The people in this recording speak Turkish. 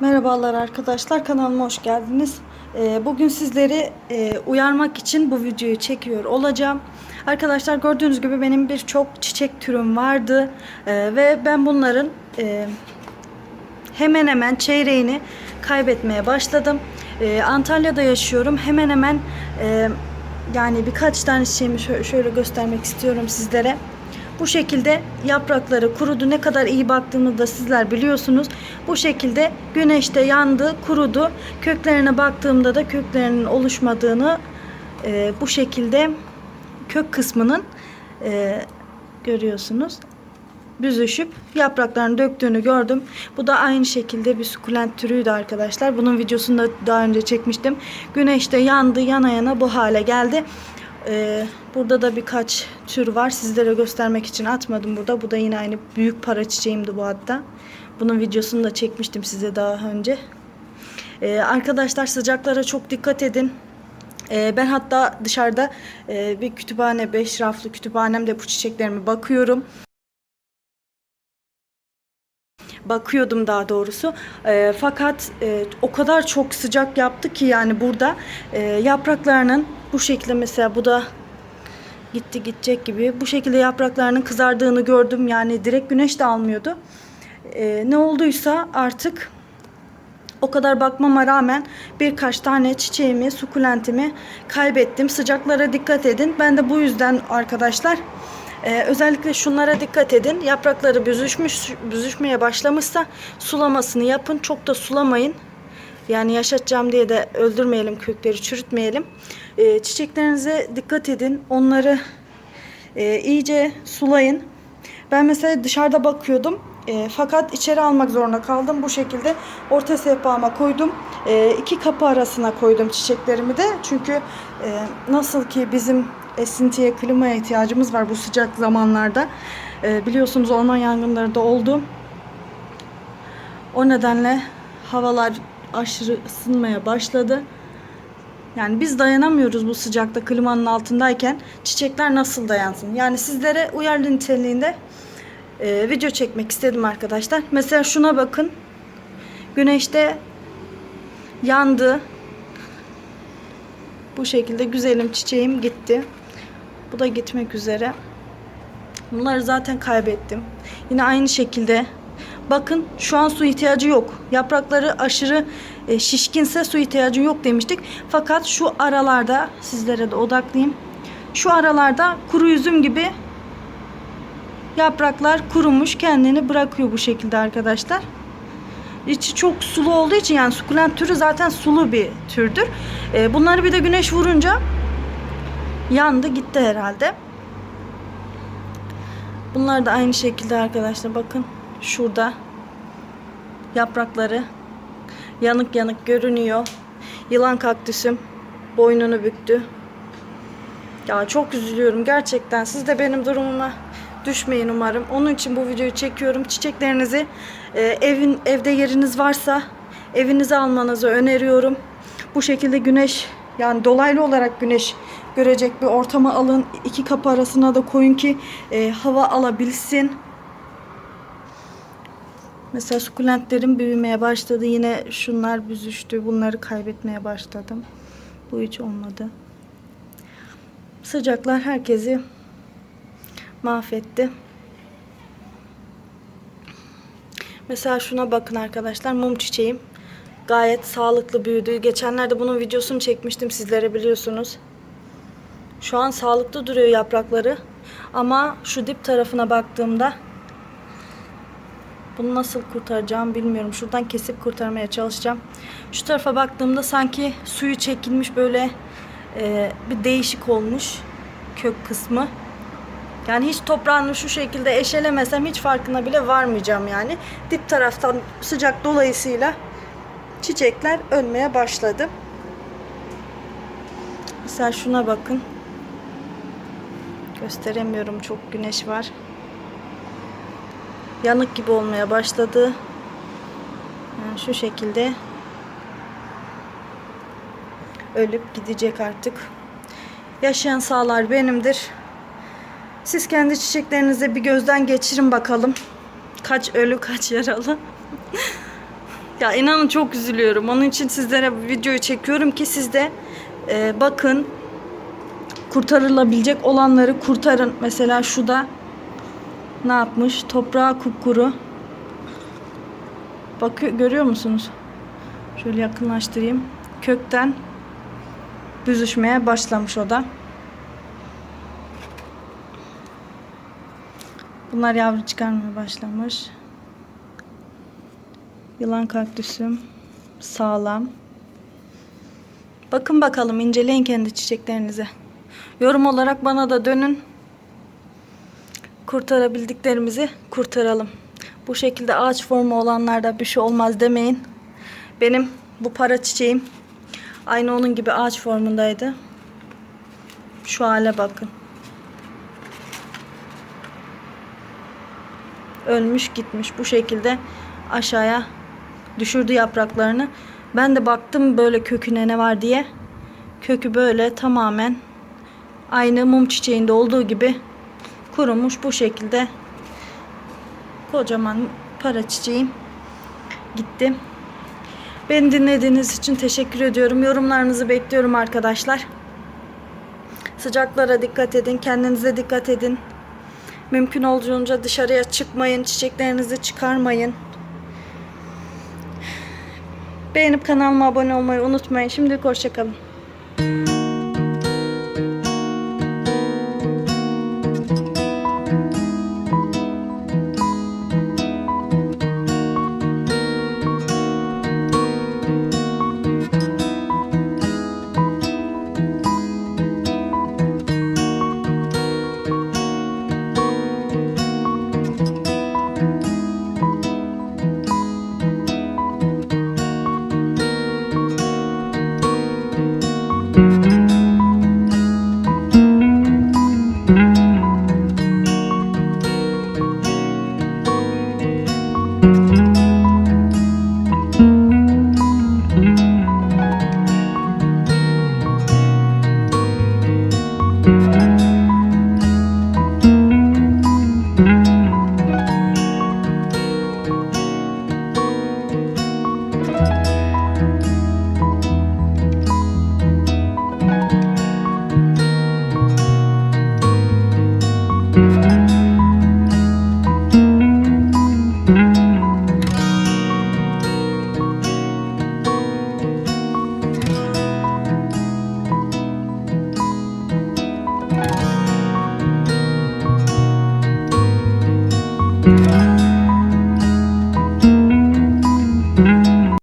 Merhabalar arkadaşlar kanalıma hoş geldiniz. Ee, Bugün sizleri e, uyarmak için bu videoyu çekiyor olacağım. Arkadaşlar gördüğünüz gibi benim birçok çiçek türüm vardı Ee, ve ben bunların e, hemen hemen çeyreğini kaybetmeye başladım. Antalya'da yaşıyorum. Hemen hemen e, yani birkaç tane çiçeğimi şö- şöyle göstermek istiyorum sizlere. Bu şekilde yaprakları kurudu. Ne kadar iyi baktığını da sizler biliyorsunuz. Bu şekilde güneşte yandı, kurudu. Köklerine baktığımda da köklerinin oluşmadığını e, bu şekilde kök kısmının e, görüyorsunuz büzüşüp yapraklarını döktüğünü gördüm. Bu da aynı şekilde bir sukulent türüydü arkadaşlar. Bunun videosunu da daha önce çekmiştim. Güneşte yandı yana yana bu hale geldi. Ee, burada da birkaç tür var. Sizlere göstermek için atmadım burada. Bu da yine aynı büyük para çiçeğimdi bu hatta. Bunun videosunu da çekmiştim size daha önce. Ee, arkadaşlar sıcaklara çok dikkat edin. Ee, ben hatta dışarıda e, bir kütüphane, beş raflı kütüphanemde bu çiçeklerime bakıyorum bakıyordum daha doğrusu. E, fakat e, o kadar çok sıcak yaptı ki yani burada e, yapraklarının bu şekilde mesela bu da gitti gidecek gibi bu şekilde yapraklarının kızardığını gördüm. Yani direkt güneş de almıyordu. E, ne olduysa artık o kadar bakmama rağmen birkaç tane çiçeğimi, sukulentimi kaybettim. Sıcaklara dikkat edin. Ben de bu yüzden arkadaşlar e, özellikle şunlara dikkat edin. Yaprakları büzüşmüş, büzüşmeye başlamışsa sulamasını yapın. Çok da sulamayın. Yani yaşatacağım diye de öldürmeyelim kökleri, çürütmeyelim. E, çiçeklerinize dikkat edin. Onları e, iyice sulayın. Ben mesela dışarıda bakıyordum. E, fakat içeri almak zorunda kaldım. Bu şekilde orta sehpama koydum. E, iki kapı arasına koydum çiçeklerimi de. Çünkü e, nasıl ki bizim esintiye, klimaya ihtiyacımız var bu sıcak zamanlarda. E, biliyorsunuz orman yangınları da oldu. O nedenle havalar aşırı ısınmaya başladı. Yani biz dayanamıyoruz bu sıcakta klimanın altındayken çiçekler nasıl dayansın? Yani sizlere uyarı niteliğinde e, video çekmek istedim arkadaşlar. Mesela şuna bakın. Güneşte yandı. Bu şekilde güzelim çiçeğim gitti. Bu da gitmek üzere. Bunları zaten kaybettim. Yine aynı şekilde Bakın şu an su ihtiyacı yok. Yaprakları aşırı e, şişkinse su ihtiyacı yok demiştik. Fakat şu aralarda sizlere de odaklayayım. Şu aralarda kuru üzüm gibi yapraklar kurumuş kendini bırakıyor bu şekilde arkadaşlar. İçi çok sulu olduğu için yani sukulent türü zaten sulu bir türdür. E, bunları bir de güneş vurunca yandı gitti herhalde. Bunlar da aynı şekilde arkadaşlar bakın şurada yaprakları yanık yanık görünüyor. Yılan kaktüsüm boynunu büktü. Ya çok üzülüyorum gerçekten. Siz de benim durumuma düşmeyin umarım. Onun için bu videoyu çekiyorum. Çiçeklerinizi e, evin evde yeriniz varsa evinize almanızı öneriyorum. Bu şekilde güneş yani dolaylı olarak güneş görecek bir ortama alın. İki kapı arasına da koyun ki e, hava alabilsin. Mesela sukulentlerim büyümeye başladı. Yine şunlar büzüştü. Bunları kaybetmeye başladım. Bu hiç olmadı. Sıcaklar herkesi mahvetti. Mesela şuna bakın arkadaşlar. Mum çiçeğim gayet sağlıklı büyüdü. Geçenlerde bunun videosunu çekmiştim sizlere biliyorsunuz. Şu an sağlıklı duruyor yaprakları. Ama şu dip tarafına baktığımda bunu nasıl kurtaracağım bilmiyorum. Şuradan kesip kurtarmaya çalışacağım. Şu tarafa baktığımda sanki suyu çekilmiş böyle e, bir değişik olmuş kök kısmı. Yani hiç toprağını şu şekilde eşelemesem hiç farkına bile varmayacağım yani. Dip taraftan sıcak dolayısıyla çiçekler ölmeye başladı. Mesela şuna bakın. Gösteremiyorum çok güneş var yanık gibi olmaya başladı. Yani şu şekilde ölüp gidecek artık. Yaşayan sağlar benimdir. Siz kendi çiçeklerinize bir gözden geçirin bakalım. Kaç ölü kaç yaralı. Ya inanın çok üzülüyorum. Onun için sizlere bu videoyu çekiyorum ki siz de e, bakın kurtarılabilecek olanları kurtarın. Mesela şu da ne yapmış? Toprağı kupkuru. Bakıyor, görüyor musunuz? Şöyle yakınlaştırayım. Kökten büzüşmeye başlamış o da. Bunlar yavru çıkarmaya başlamış. Yılan kaktüsüm sağlam. Bakın bakalım inceleyin kendi çiçeklerinizi. Yorum olarak bana da dönün. Kurtarabildiklerimizi kurtaralım. Bu şekilde ağaç formu olanlarda bir şey olmaz demeyin. Benim bu para çiçeğim aynı onun gibi ağaç formundaydı. Şu hale bakın. Ölmüş gitmiş bu şekilde aşağıya düşürdü yapraklarını. Ben de baktım böyle köküne ne var diye. Kökü böyle tamamen aynı mum çiçeğinde olduğu gibi kurumuş bu şekilde kocaman para çiçeğim gitti. Beni dinlediğiniz için teşekkür ediyorum. Yorumlarınızı bekliyorum arkadaşlar. Sıcaklara dikkat edin. Kendinize dikkat edin. Mümkün olduğunca dışarıya çıkmayın. Çiçeklerinizi çıkarmayın. Beğenip kanalıma abone olmayı unutmayın. Şimdilik hoşçakalın.